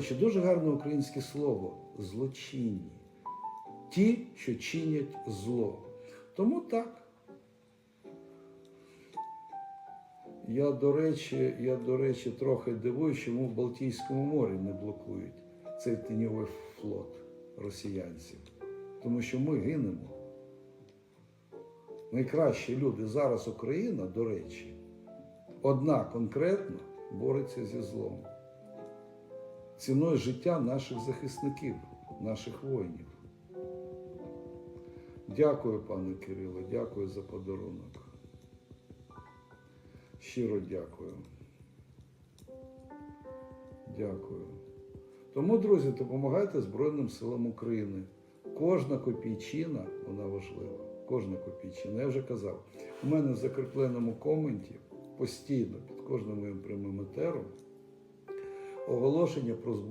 Ще дуже гарне українське слово злочинні. Ті, що чинять зло. Тому так. Я, до речі, я, до речі, трохи дивуюсь, чому в Балтійському морі не блокують цей тіньовий флот росіянців. Тому що ми гинемо. Найкращі люди зараз Україна, до речі, одна конкретно бореться зі злом. Ціною життя наших захисників, наших воїнів. Дякую, пане Кирило, дякую за подарунок. Щиро дякую. Дякую. Тому, друзі, допомагайте Збройним силам України. Кожна копійчина, вона важлива. Кожна копійчина. Я вже казав, у мене в закріпленому коменті постійно під кожним моїм прямим етером оголошення про збор.